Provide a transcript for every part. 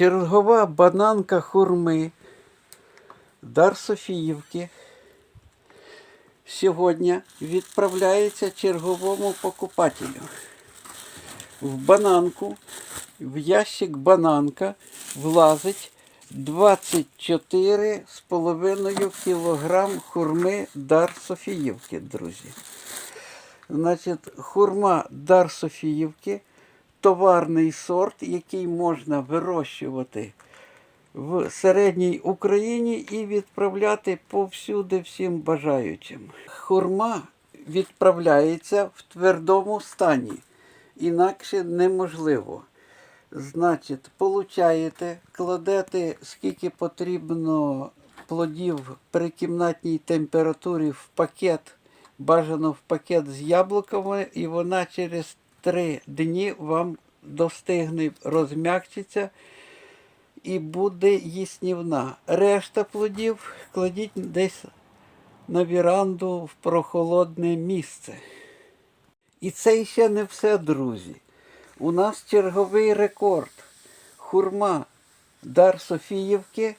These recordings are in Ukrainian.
Чергова бананка хурми Дар Софіївки сьогодні відправляється черговому покупателю. В бананку, в ящик бананка влазить 24,5 кілограм хурми Дар Софіївки, друзі. Значить, хурма Дар Софіївки товарний сорт, який можна вирощувати в середній Україні і відправляти повсюди всім бажаючим. Хурма відправляється в твердому стані, інакше неможливо. Значить, получаєте, кладете скільки потрібно плодів при кімнатній температурі в пакет, бажано в пакет з яблуками, і вона через три дні вам достигне, розм'якчиться і буде їснівна. Решта плодів кладіть десь на віранду в прохолодне місце. І це ще не все, друзі. У нас черговий рекорд. Хурма Дар Софіївки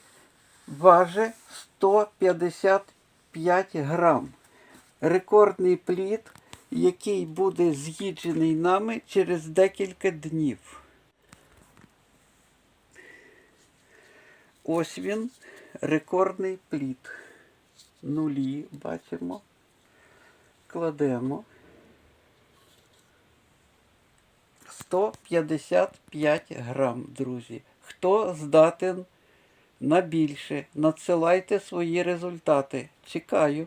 важить 155 грам. Рекордний плід, який буде з'їджений нами через декілька днів. Ось він, рекордний плід. Нулі бачимо. Кладемо. 155 грам, друзі. Хто здатен на більше, надсилайте свої результати. Чекаю.